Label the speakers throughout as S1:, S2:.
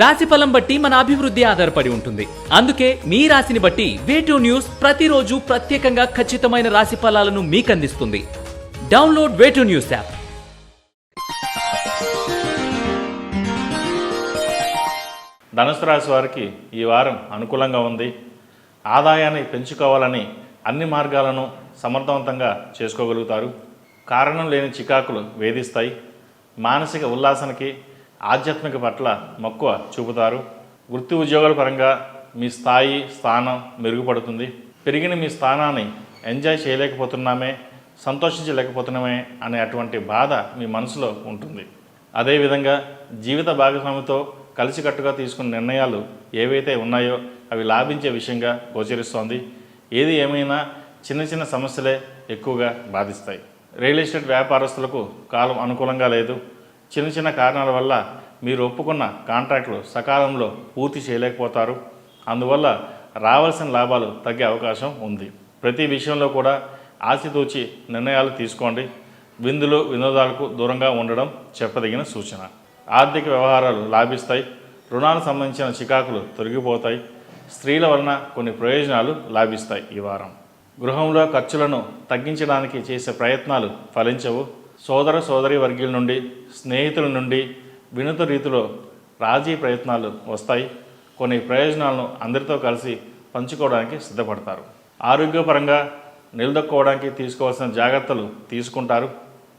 S1: రాశి ఫలం బట్టి మన అభివృద్ధి ఆధారపడి ఉంటుంది. అందుకే మీ రాశిని బట్టి వేటూ న్యూస్ ప్రతిరోజు ప్రత్యేకంగా ఖచ్చితమైన రాశి ఫలాలను మీకు అందిస్తుంది డౌన్లోడ్ వేటూ న్యూస్ యాప్
S2: ధనుసు రాశి వారికి ఈ వారం అనుకూలంగా ఉంది. ఆదాయాన్ని పెంచుకోవాలని అన్ని మార్గాలను సమర్థవంతంగా చేసుకోగలుగుతారు. కారణం లేని చికాకులు వేధిస్తాయి. మానసిక ఉల్లాసానికి ఆధ్యాత్మిక పట్ల మక్కువ చూపుతారు. వృత్తి ఉద్యోగాల పరంగా మీ స్థాయి స్థానం మెరుగుపడుతుంది. పెరిగిన మీ స్థానాన్ని ఎంజాయ్ చేయలేకపోతున్నామే సంతోషించలేకపోతున్నామే అనే అటువంటి బాధ మీ మనసులో ఉంటుంది. అదేవిధంగా జీవిత భాగస్వామితో కలిసికట్టుగా తీసుకున్న నిర్ణయాలు ఏవైతే ఉన్నాయో అవి లాభించే విషయంగా గోచరిస్తోంది. ఏది ఏమైనా చిన్న చిన్న సమస్యలే ఎక్కువగా బాధిస్తాయి. రియల్ ఎస్టేట్ వ్యాపారస్తులకు కాలం అనుకూలంగా లేదు. చిన్న చిన్న కారణాల వల్ల మీరు ఒప్పుకున్న కాంట్రాక్టులు సకాలంలో పూర్తి చేయలేకపోతారు. అందువల్ల రావాల్సిన లాభాలు తగ్గే అవకాశం ఉంది. ప్రతి విషయంలో కూడా ఆచితూచి నిర్ణయాలు తీసుకోండి. విందులు వినోదాలకు దూరంగా ఉండడం చెప్పదగిన సూచన. ఆర్థిక వ్యవహారాలు లాభిస్తాయి. రుణాలకు సంబంధించిన చికాకులు తొలగిపోతాయి. స్త్రీల వలన కొన్ని ప్రయోజనాలు లాభిస్తాయి ఈ వారం. గృహంలో ఖర్చులను తగ్గించడానికి చేసే ప్రయత్నాలు ఫలించవు. సోదర సోదరి వర్గీయుల నుండి స్నేహితుల నుండి వినూత రీతిలో రాజీ ప్రయత్నాలు వస్తాయి. కొన్ని ప్రయోజనాలను అందరితో కలిసి పంచుకోవడానికి సిద్ధపడతారు. ఆరోగ్యపరంగా నిలదొక్కుకోవడానికి తీసుకోవాల్సిన జాగ్రత్తలు తీసుకుంటారు.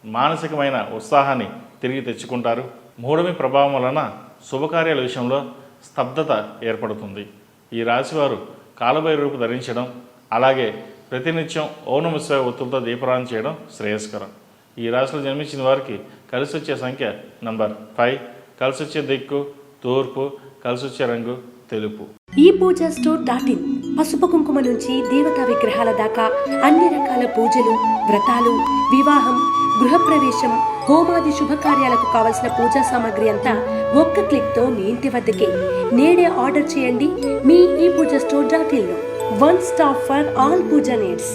S2: మానసికమైన ఉత్సాహాన్ని తిరిగి తెచ్చుకుంటారు. మూడమి ప్రభావం వలన శుభకార్యాల విషయంలో స్తబ్దత ఏర్పడుతుంది. ఈ రాశివారు కాలభై రూపు ధరించడం అలాగే ప్రతినిత్యం ఓనమిశ్వ ఒత్తులతో దీపారాధన చేయడం శ్రేయస్కరం. ఈ రాశిలో జన్మించిన వారికి కలిసి వచ్చే సంఖ్య నంబర్ ఫైవ్. కలిసి వచ్చే దిక్కు తూర్పు కలిసి వచ్చే రంగు తెలుపు.
S3: ఈ పూజ స్టోర్ డాట్ ఇన్ పసుపు కుంకుమ నుంచి దేవతా విగ్రహాల దాకా అన్ని రకాల పూజలు వ్రతాలు వివాహం గృహప్రవేశం హోమాది శుభకార్యాలకు కావలసిన పూజా సామాగ్రి అంతా ఒక్క క్లిక్తో మీ ఇంటి వద్దకే. నేడే ఆర్డర్ చేయండి మీ ఈ Pooja store dot in one stop for all pooja needs.